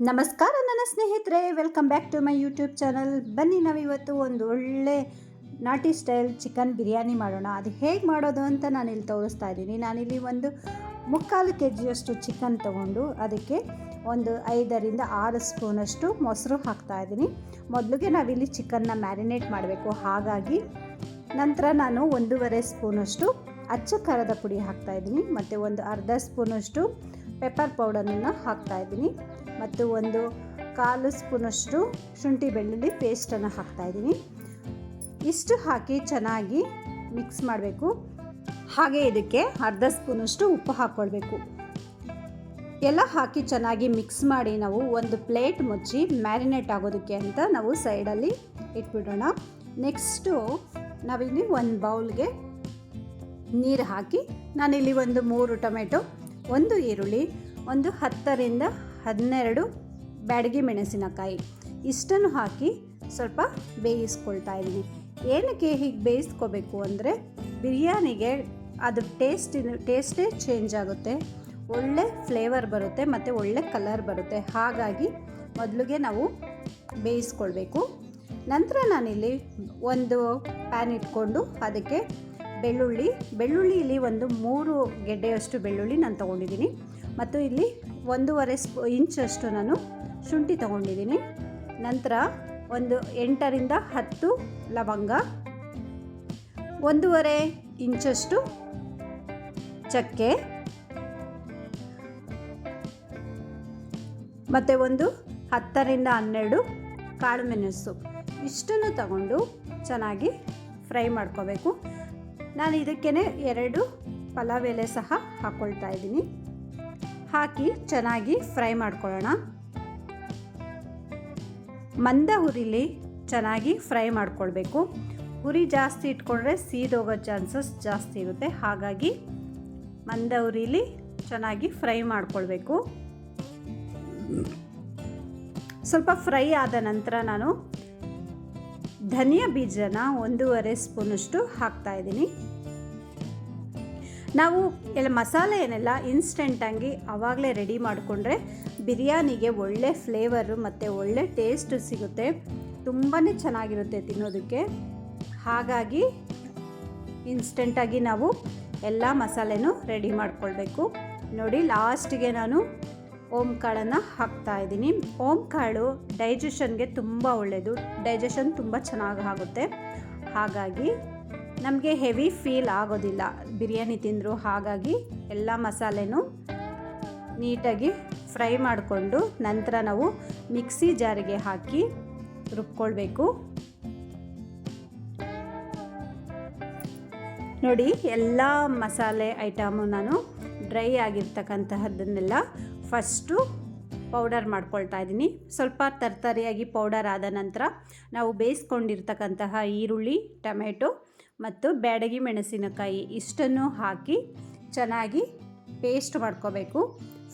ನಮಸ್ಕಾರ, ನನ್ನ ಸ್ನೇಹಿತರೆ. Welcome back to my YouTube channel ಬನ್ನಿ ನಾವಿವತ್ತು ಒಂದು ಒಳ್ಳೆ ನಾಟಿ ಸ್ಟೈಲ್ ಚಿಕನ್ ಬಿರಿಯಾನಿ ಮಾಡೋಣ. ಅದು ಹೇಗೆ ಮಾಡೋದು ಅಂತ ನಾನಿಲ್ಲಿ ತೋರಿಸ್ತಾ ಇದ್ದೀನಿ. ನಾನಿಲ್ಲಿ ಒಂದು ಮುಕ್ಕಾಲು ಕೆ ಜಿಯಷ್ಟು ಚಿಕನ್ ತಗೊಂಡು ಅದಕ್ಕೆ ಒಂದು ಐದರಿಂದ ಆರು ಸ್ಪೂನಷ್ಟು ಮೊಸರು ಹಾಕ್ತಾ ಇದ್ದೀನಿ. ಮೊದಲಿಗೆ ನಾವಿಲ್ಲಿ ಚಿಕನ್ನ ಮ್ಯಾರಿನೇಟ್ ಮಾಡಬೇಕು. ಹಾಗಾಗಿ ನಂತರ ನಾನು ಒಂದೂವರೆ ಸ್ಪೂನಷ್ಟು ಅಚ್ಚ ಖಾರದ ಪುಡಿ ಹಾಕ್ತಾ ಇದ್ದೀನಿ. ಮತ್ತು ಒಂದು ಅರ್ಧ ಸ್ಪೂನಷ್ಟು ಪೆಪ್ಪರ್ ಪೌಡರನ್ನು ಹಾಕ್ತಾ ಇದ್ದೀನಿ. ಮತ್ತು ಒಂದು ಕಾಲು ಸ್ಪೂನಷ್ಟು ಶುಂಠಿ ಬೆಳ್ಳುಳ್ಳಿ ಪೇಸ್ಟನ್ನು ಹಾಕ್ತಾ ಇದ್ದೀನಿ. ಇಷ್ಟು ಹಾಕಿ ಚೆನ್ನಾಗಿ ಮಿಕ್ಸ್ ಮಾಡಬೇಕು. ಹಾಗೆ ಇದಕ್ಕೆ ಅರ್ಧ ಸ್ಪೂನಷ್ಟು ಉಪ್ಪು ಹಾಕ್ಕೊಳ್ಬೇಕು. ಎಲ್ಲ ಹಾಕಿ ಚೆನ್ನಾಗಿ ಮಿಕ್ಸ್ ಮಾಡಿ ನಾವು ಒಂದು ಪ್ಲೇಟ್ ಮುಚ್ಚಿ ಮ್ಯಾರಿನೇಟ್ ಆಗೋದಕ್ಕೆ ಅಂತ ನಾವು ಸೈಡಲ್ಲಿ ಇಟ್ಬಿಡೋಣ. ನೆಕ್ಸ್ಟು ನಾವಿಲ್ಲಿ ಒಂದು ಬೌಲ್ಗೆ ನೀರು ಹಾಕಿ ನಾನಿಲ್ಲಿ ಒಂದು ಮೂರು ಟೊಮೆಟೊ, ಒಂದು ಈರುಳ್ಳಿ, ಒಂದು ಹತ್ತರಿಂದ ಹನ್ನೆರಡು ಬ್ಯಾಡಗಿ ಮೆಣಸಿನಕಾಯಿ. ಇಷ್ಟನ್ನು ಹಾಕಿ ಸ್ವಲ್ಪ ಬೇಯಿಸ್ಕೊಳ್ತಾ ಇದ್ದೀನಿ. ಏನಕ್ಕೆ ಹೀಗೆ ಬೇಯಿಸ್ಕೋಬೇಕು ಅಂದರೆ ಬಿರಿಯಾನಿಗೆ ಅದು ಟೇಸ್ಟಿನ ಟೇಸ್ಟೇ ಚೇಂಜ್ ಆಗುತ್ತೆ. ಒಳ್ಳೆ ಫ್ಲೇವರ್ ಬರುತ್ತೆ ಮತ್ತು ಒಳ್ಳೆ ಕಲರ್ ಬರುತ್ತೆ. ಹಾಗಾಗಿ ಮೊದಲಿಗೆ ನಾವು ಬೇಯಿಸ್ಕೊಳ್ಬೇಕು. ನಂತರ ನಾನಿಲ್ಲಿ ಒಂದು ಪ್ಯಾನ್ ಇಟ್ಕೊಂಡು ಅದಕ್ಕೆ ಬೆಳ್ಳುಳ್ಳಿ ಬೆಳ್ಳುಳ್ಳಿ ಇಲ್ಲಿ ಒಂದು ಮೂರು ಗೆಡ್ಡೆಯಷ್ಟು ಬೆಳ್ಳುಳ್ಳಿ ನಾನು ತೊಗೊಂಡಿದ್ದೀನಿ. ಮತ್ತು ಇಲ್ಲಿ ಒಂದೂವರೆ ಸ್ಪೂ ಇಂಚಷ್ಟು ನಾನು ಶುಂಠಿ ತಗೊಂಡಿದ್ದೀನಿ. ನಂತರ ಒಂದು ಎಂಟರಿಂದ ಹತ್ತು ಲವಂಗ, ಒಂದೂವರೆ ಇಂಚಷ್ಟು ಚಕ್ಕೆ, ಮತ್ತು ಒಂದು ಹತ್ತರಿಂದ ಹನ್ನೆರಡು ಕಾಳು ಮೆಣಸು ಇಷ್ಟನ್ನು ತಗೊಂಡು ಚೆನ್ನಾಗಿ ಫ್ರೈ ಮಾಡ್ಕೋಬೇಕು. ನಾನು ಇದಕ್ಕೇ ಎರಡು ಪಲಾವ್ ಎಲೆ ಸಹ ಹಾಕ್ಕೊಳ್ತಾ ಇದ್ದೀನಿ. ಹಾಕಿ ಚೆನ್ನಾಗಿ ಫ್ರೈ ಮಾಡ್ಕೊಳ್ಳೋಣ. ಮಂದ ಹುರಿಲಿ ಚೆನ್ನಾಗಿ ಫ್ರೈ ಮಾಡ್ಕೊಳ್ಬೇಕು. ಹುರಿ ಜಾಸ್ತಿ ಇಟ್ಕೊಂಡ್ರೆ ಸೀದೋಗೋ ಚಾನ್ಸಸ್ ಜಾಸ್ತಿ ಇರುತ್ತೆ. ಹಾಗಾಗಿ ಮಂದ ಹುರಿಲಿ ಚೆನ್ನಾಗಿ ಫ್ರೈ ಮಾಡ್ಕೊಳ್ಬೇಕು. ಸ್ವಲ್ಪ ಫ್ರೈ ಆದ ನಂತರ ನಾನು ಧನಿಯಾ ಬೀಜನ ಒಂದೂವರೆ ಸ್ಪೂನಷ್ಟು ಹಾಕ್ತಾ ಇದ್ದೀನಿ. ನಾವು ಎಲ್ಲ ಮಸಾಲೆ ಏನೆಲ್ಲ ಇನ್ಸ್ಟೆಂಟಾಗಿ ಆವಾಗಲೇ ರೆಡಿ ಮಾಡಿಕೊಂಡ್ರೆ ಬಿರಿಯಾನಿಗೆ ಒಳ್ಳೆ ಫ್ಲೇವರು ಮತ್ತು ಒಳ್ಳೆ ಟೇಸ್ಟ್ ಸಿಗುತ್ತೆ. ತುಂಬಾ ಚೆನ್ನಾಗಿರುತ್ತೆ ತಿನ್ನೋದಕ್ಕೆ. ಹಾಗಾಗಿ ಇನ್ಸ್ಟೆಂಟಾಗಿ ನಾವು ಎಲ್ಲ ಮಸಾಲೆನೂ ರೆಡಿ ಮಾಡಿಕೊಳ್ಬೇಕು. ನೋಡಿ ಲಾಸ್ಟಿಗೆ ನಾನು ಓಮ್ ಕಾಳನ್ನು ಹಾಕ್ತಾ ಇದ್ದೀನಿ. ಓಮ್ ಕಾಳು ಡೈಜೆಷನ್ಗೆ ತುಂಬ ಒಳ್ಳೆಯದು ಡೈಜೆಷನ್ ತುಂಬ ಚೆನ್ನಾಗಿ ಆಗುತ್ತೆ. ಹಾಗಾಗಿ ನಮಗೆ ಹೆವಿ ಫೀಲ್ ಆಗೋದಿಲ್ಲ. ಬಿರಿಯಾನಿ ತಿಂದರು ಹಾಗಾಗಿ ಎಲ್ಲ ಮಸಾಲೆನೂ ನೀಟಾಗಿ ಫ್ರೈ ಮಾಡಿಕೊಂಡು ನಂತರ ನಾವು ಮಿಕ್ಸಿ ಜಾರಿಗೆ ಹಾಕಿ ರುಬ್ಕೊಳ್ಬೇಕು. ನೋಡಿ ಎಲ್ಲ ಮಸಾಲೆ ಐಟಮು ನಾನು ಡ್ರೈ ಆಗಿರ್ತಕ್ಕಂತಹದ್ದನ್ನೆಲ್ಲ ಫಸ್ಟು ಪೌಡರ್ ಮಾಡ್ಕೊಳ್ತಾ ಇದ್ದೀನಿ. ಸ್ವಲ್ಪ ತರ್ತರಿಯಾಗಿ ಪೌಡರ್ ಆದ ನಂತರ ನಾವು ಬೇಯಿಸ್ಕೊಂಡಿರ್ತಕ್ಕಂತಹ ಈರುಳ್ಳಿ, ಟೊಮೆಟೊ ಮತ್ತು ಬ್ಯಾಡಗಿ ಮೆಣಸಿನಕಾಯಿ ಇಷ್ಟನ್ನು ಹಾಕಿ ಚೆನ್ನಾಗಿ ಪೇಸ್ಟ್ ಮಾಡ್ಕೋಬೇಕು.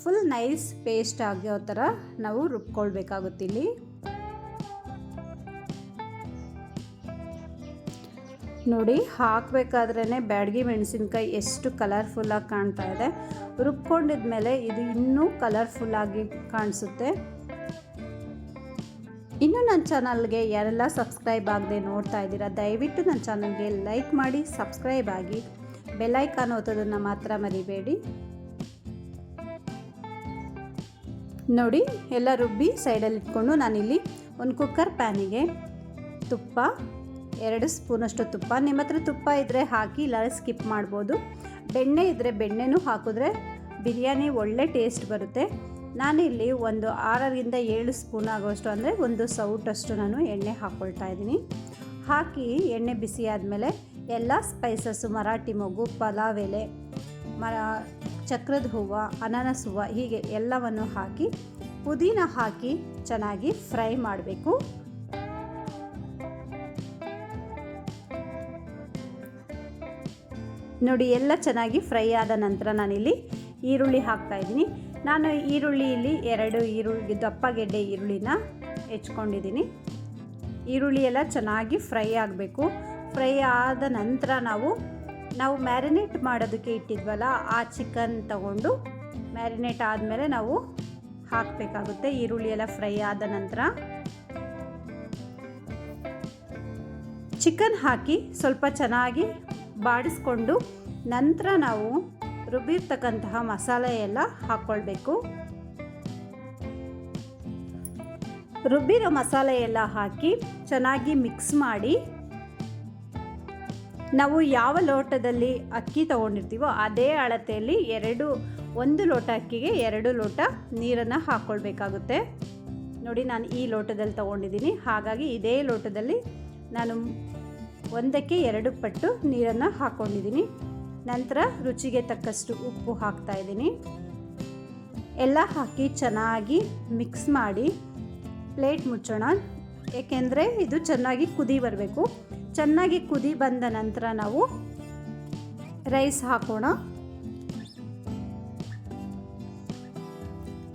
ಫುಲ್ ನೈಸ್ ಪೇಸ್ಟ್ ಆಗೋ ಥರ ನಾವು ರುಬ್ಕೊಳ್ಬೇಕಾಗುತ್ತೆ ಇಲ್ಲಿ. ನೋಡಿ ಹಾಕಬೇಕಾದ್ರೇ ಬ್ಯಾಡಗಿ ಮೆಣಸಿನ್ಕಾಯಿ ಎಷ್ಟು ಕಲರ್ಫುಲ್ಲಾಗಿ ಕಾಣ್ತಾ ಇದೆ. ರುಬ್ಕೊಂಡಿದ್ಮೇಲೆ ಇದು ಇನ್ನೂ ಕಲರ್ಫುಲ್ಲಾಗಿ ಕಾಣಿಸುತ್ತೆ. ಇನ್ನು ನನ್ನ ಚಾನಲ್ಗೆ ಯಾರೆಲ್ಲ ಸಬ್ಸ್ಕ್ರೈಬ್ ಆಗದೆ ನೋಡ್ತಾ ಇದ್ದೀರಾ, ದಯವಿಟ್ಟು ನನ್ನ ಚಾನಲ್ಗೆ ಲೈಕ್ ಮಾಡಿ, ಸಬ್ಸ್ಕ್ರೈಬ್ ಆಗಿ. ಬೆಲ್ಲೈಕಾನ್ ಓದೋದನ್ನು ಮಾತ್ರ ಮರಿಬೇಡಿ. ನೋಡಿ ಎಲ್ಲ ರುಬ್ಬಿ ಸೈಡಲ್ಲಿ ಇಟ್ಕೊಂಡು ನಾನಿಲ್ಲಿ ಒಂದು ಕುಕ್ಕರ್ ಪ್ಯಾನಿಗೆ ತುಪ್ಪ, ಎರಡು ಸ್ಪೂನಷ್ಟು ತುಪ್ಪ. ನಿಮ್ಮ ಹತ್ರ ತುಪ್ಪ ಇದ್ದರೆ ಹಾಕಿ, ಇಲ್ಲ ಸ್ಕಿಪ್ ಮಾಡ್ಬೋದು. ಬೆಣ್ಣೆ ಇದ್ದರೆ ಬೆಣ್ಣೆನೂ ಹಾಕಿದ್ರೆ ಬಿರಿಯಾನಿ ಒಳ್ಳೆ ಟೇಸ್ಟ್ ಬರುತ್ತೆ. ನಾನಿಲ್ಲಿ ಒಂದು ಆರರಿಂದ ಏಳು ಸ್ಪೂನ್ ಆಗೋಷ್ಟು ಅಂದರೆ ಒಂದು ಸೌಟಷ್ಟು ನಾನು ಎಣ್ಣೆ ಹಾಕ್ಕೊಳ್ತಾ ಇದ್ದೀನಿ. ಹಾಕಿ ಎಣ್ಣೆ ಬಿಸಿ ಆದಮೇಲೆ ಎಲ್ಲ ಸ್ಪೈಸಸ್ಸು ಮರಾಠಿ ಮಗು ಪಲಾವ್ ಎಲೆ, ಮರ, ಚಕ್ರದ ಹೂವು, ಅನಾನಸ್ ಹೂವು, ಹೀಗೆ ಎಲ್ಲವನ್ನು ಹಾಕಿ, ಪುದೀನ ಹಾಕಿ ಚೆನ್ನಾಗಿ ಫ್ರೈ ಮಾಡಬೇಕು. ನೋಡಿ, ಎಲ್ಲ ಚೆನ್ನಾಗಿ ಫ್ರೈ ಆದ ನಂತರ ನಾನಿಲ್ಲಿ ಈರುಳ್ಳಿ ಹಾಕ್ತಾ ಇದ್ದೀನಿ. ನಾನು ಈರುಳ್ಳಿಯಲ್ಲಿ ಎರಡು ಈರುಳ್ಳಿ ದಪ್ಪಗೆಡ್ಡೆ ಈರುಳ್ಳಿನ ಹೆಚ್ಕೊಂಡಿದ್ದೀನಿ. ಈರುಳ್ಳಿ ಎಲ್ಲ ಚೆನ್ನಾಗಿ ಫ್ರೈ ಆಗಬೇಕು. ಫ್ರೈ ಆದ ನಂತರ ನಾವು ನಾವು ಮ್ಯಾರಿನೇಟ್ ಮಾಡೋದಕ್ಕೆ ಇಟ್ಟಿದ್ವಲ್ಲ, ಆ ಚಿಕನ್ ತಗೊಂಡು ಮ್ಯಾರಿನೇಟ್ ಆದಮೇಲೆ ನಾವು ಹಾಕಬೇಕಾಗುತ್ತೆ ಈರುಳ್ಳಿ ಎಲ್ಲ ಫ್ರೈ ಆದ ನಂತರ. ಚಿಕನ್ ಹಾಕಿ ಸ್ವಲ್ಪ ಚೆನ್ನಾಗಿ ಬಾಡಿಸ್ಕೊಂಡು ನಂತರ ನಾವು ರುಬ್ಬಿರ್ತಕ್ಕಂತಹ ಮಸಾಲೆ ಎಲ್ಲ ಹಾಕ್ಕೊಳ್ಬೇಕು. ರುಬ್ಬಿರೋ ಮಸಾಲೆ ಎಲ್ಲ ಹಾಕಿ ಚೆನ್ನಾಗಿ ಮಿಕ್ಸ್ ಮಾಡಿ ನಾವು ಯಾವ ಲೋಟದಲ್ಲಿ ಅಕ್ಕಿ ತಗೊಂಡಿರ್ತೀವೋ ಅದೇ ಅಳತೆಯಲ್ಲಿ ಎರಡು, ಒಂದು ಲೋಟ ಅಕ್ಕಿಗೆ ಎರಡು ಲೋಟ ನೀರನ್ನು ಹಾಕ್ಕೊಳ್ಬೇಕಾಗುತ್ತೆ. ನೋಡಿ ನಾನು ಈ ಲೋಟದಲ್ಲಿ ತಗೊಂಡಿದ್ದೀನಿ. ಹಾಗಾಗಿ ಇದೇ ಲೋಟದಲ್ಲಿ ನಾನು ಒಂದಕ್ಕೆ ಎರಡು ಪಟ್ಟು ನೀರನ್ನು ಹಾಕ್ಕೊಂಡಿದ್ದೀನಿ. ನಂತರ ರುಚಿಗೆ ತಕ್ಕಷ್ಟು ಉಪ್ಪು ಹಾಕ್ತಾ ಇದ್ದೀನಿ. ಎಲ್ಲ ಹಾಕಿ ಚೆನ್ನಾಗಿ ಮಿಕ್ಸ್ ಮಾಡಿ ಪ್ಲೇಟ್ ಮುಚ್ಚೋಣ. ಏಕೆಂದರೆ ಇದು ಚೆನ್ನಾಗಿ ಕುದಿ ಬರಬೇಕು. ಚೆನ್ನಾಗಿ ಕುದಿ ಬಂದ ನಂತರ ನಾವು ರೈಸ್ ಹಾಕೋಣ.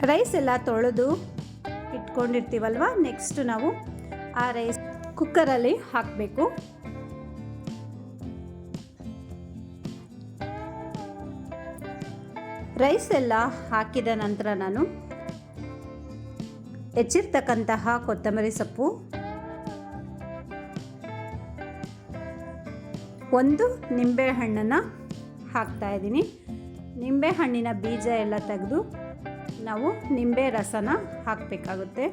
ರೈಸ್ ಎಲ್ಲ ತೊಳೆದು ಇಟ್ಕೊಂಡಿರ್ತೀವಲ್ವ? ನೆಕ್ಸ್ಟ್ ನಾವು ಆ ರೈಸ್ ಕುಕ್ಕರಲ್ಲಿ ಹಾಕಬೇಕು. ರೈಸ್ ಎಲ್ಲ ಹಾಕಿದ ನಂತರ ನಾನು ಹೆಚ್ಚಿರ್ತಕ್ಕಂತಹ ಕೊತ್ತಂಬರಿ ಸೊಪ್ಪು, ಒಂದು ನಿಂಬೆಹಣ್ಣನ್ನು ಹಾಕ್ತಾ ಇದ್ದೀನಿ. ನಿಂಬೆಹಣ್ಣಿನ ಬೀಜ ಎಲ್ಲ ತೆಗೆದು ನಾವು ನಿಂಬೆ ರಸನ ಹಾಕಬೇಕಾಗುತ್ತೆ.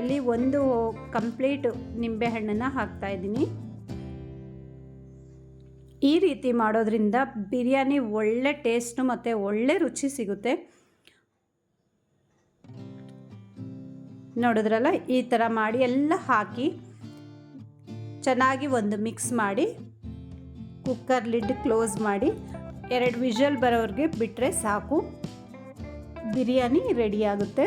ಇಲ್ಲಿ ಒಂದು ಕಂಪ್ಲೀಟ್ ನಿಂಬೆಹಣ್ಣನ್ನು ಹಾಕ್ತಾ ಇದ್ದೀನಿ. ಈ ರೀತಿ ಮಾಡೋದ್ರಿಂದ ಬಿರಿಯಾನಿ ಒಳ್ಳೆ ಟೇಸ್ಟು ಮತ್ತು ಒಳ್ಳೆ ರುಚಿ ಸಿಗುತ್ತೆ. ನೋಡಿದ್ರಲ್ಲ, ಈ ಥರ ಮಾಡಿ ಎಲ್ಲ ಹಾಕಿ ಚೆನ್ನಾಗಿ ಒಂದು ಮಿಕ್ಸ್ ಮಾಡಿ ಕುಕ್ಕರ್ ಲಿಡ್ ಕ್ಲೋಸ್ ಮಾಡಿ ಎರಡು ವಿಷಲ್ ಬರೋರಿಗೆ ಬಿಟ್ಟರೆ ಸಾಕು. ಬಿರಿಯಾನಿ ರೆಡಿಯಾಗುತ್ತೆ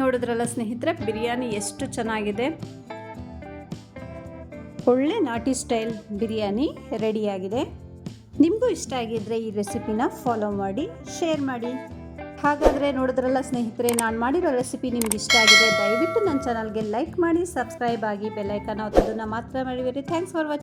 ನೋಡಿದ್ರಲ್ಲ ಸ್ನೇಹಿತರೆ, ಬಿರಿಯಾನಿ ಎಷ್ಟು ಚೆನ್ನಾಗಿದೆ. ಒಳ್ಳೆ ನಾಟಿ ಸ್ಟೈಲ್ ಬಿರಿಯಾನಿ ರೆಡಿಯಾಗಿದೆ. ನಿಮಗೂ ಇಷ್ಟ ಆಗಿದ್ದರೆ ಈ ರೆಸಿಪಿನ ಫಾಲೋ ಮಾಡಿ, ಶೇರ್ ಮಾಡಿ. ಹಾಗಾದರೆ ನೋಡಿದ್ರಲ್ಲ ಸ್ನೇಹಿತರೆ, ನಾನು ಮಾಡಿರೋ ರೆಸಿಪಿ ನಿಮ್ಗೆ ಇಷ್ಟ ಆಗಿದೆ ದಯವಿಟ್ಟು ನನ್ನ ಚಾನಲ್ಗೆ ಲೈಕ್ ಮಾಡಿ, ಸಬ್ಸ್ಕ್ರೈಬ್ ಆಗಿ ಬೆಲ್ಲೈಕನ್ ಒತ್ತೋದನ್ನು ಮಾತ್ರ ಮಾಡಿಬಿರಿ ಥ್ಯಾಂಕ್ಸ್ ಫಾರ್ ವಾಚಿಂಗ್